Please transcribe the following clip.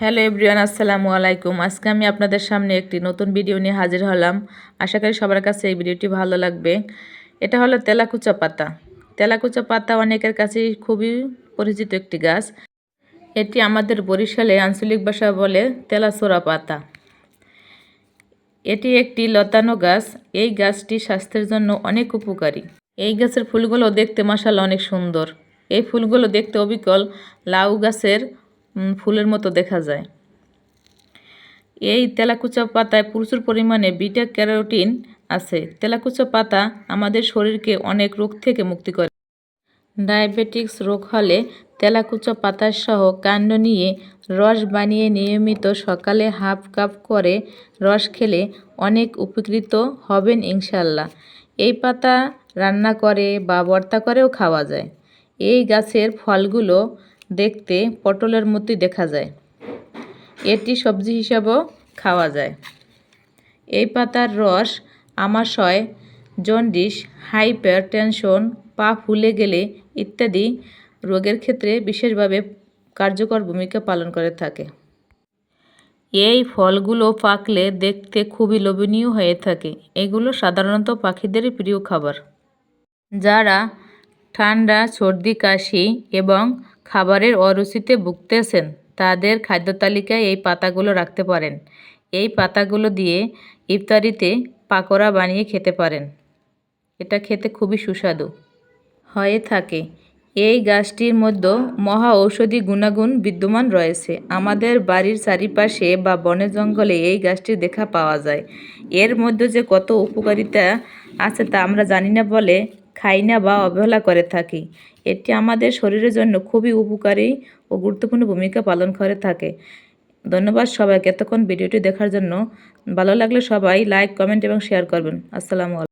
Hello everyone, আসসালামু আলাইকুম। আজকে আমি আপনাদের সামনে একটি নতুন ভিডিও নিয়ে হাজির হলাম। আশা করি সবার কাছে এই ভিডিওটি ভালো লাগবে। এটা হলো তেলাকুচা পাতা। তেলাকুচা পাতা অনেকের কাছেই খুবই পরিচিত একটি গাছ। এটি আমাদের বরিশালে আঞ্চলিক ভাষা বলে তেলাচোরা পাতা। এটি একটি লতানো গাছ। এই গাছটি স্বাস্থ্যের জন্য অনেক উপকারী। এই গাছের ফুলগুলো দেখতে মশাল অনেক সুন্দর। এই ফুলগুলো দেখতে অবিকল লাউ গাছের ফুলের মতো দেখা যায়। এই তেলাকুচা পাতায় প্রচুর পরিমাণে বিটা ক্যারোটিন আছে। তেলাকুচা পাতা আমাদের শরীরকে অনেক রোগ থেকে মুক্তি করে। ডায়াবেটিক্স রোগ হলে তেলাকুচা পাতার সহ কাণ্ড নিয়ে রস বানিয়ে নিয়মিত সকালে হাফ কাপ করে রস খেলে অনেক উপকৃত হবেন ইনশাল্লাহ এই পাতা রান্না করে বা ভর্তা করেও খাওয়া যায়। এই গাছের ফলগুলো দেখতে পটলের মতোই দেখা যায়। এটি সবজি হিসাবেও খাওয়া যায়। এই পাতার রস, আমাশয়, জন্ডিস হাইপার টেনশন পা ফুলে গেলে ইত্যাদি রোগের ক্ষেত্রে বিশেষভাবে কার্যকর ভূমিকা পালন করে থাকে। এই ফলগুলো পাকলে দেখতে খুবই লোভনীয় হয়ে থাকে। এগুলো সাধারণত পাখিদেরই প্রিয় খাবার। যারা ঠান্ডা, সর্দি, কাশি এবং খাবারের অরুচিতে ভুগতেছেন, তাদের খাদ্য তালিকায় এই পাতাগুলো রাখতে পারেন। এই পাতাগুলো দিয়ে ইফতারিতে পাকোড়া বানিয়ে খেতে পারেন। এটা খেতে খুবই সুস্বাদু। হয়ে থাকে। এই গাছটির মধ্যে মহা ঔষধি গুণাগুণ বিদ্যমান রয়েছে। আমাদের বাড়ির চারিপাশে বা বনে জঙ্গলে এই গাছটি দেখা পাওয়া যায়। এর মধ্যে যে কত উপকারিতা আছে তা আমরা জানি না বলে খাই না বা অবহেলা করে থাকি। এটি আমাদের শরীরের জন্য খুবই উপকারী ও গুরুত্বপূর্ণ ভূমিকা পালন করে থাকে। ধন্যবাদ সবাইকে। এতক্ষণ ভিডিওটি দেখার জন্য ভালো লাগলে সবাই লাইক কমেন্ট এবং শেয়ার করবেন। আসসালামু আলাইকুম।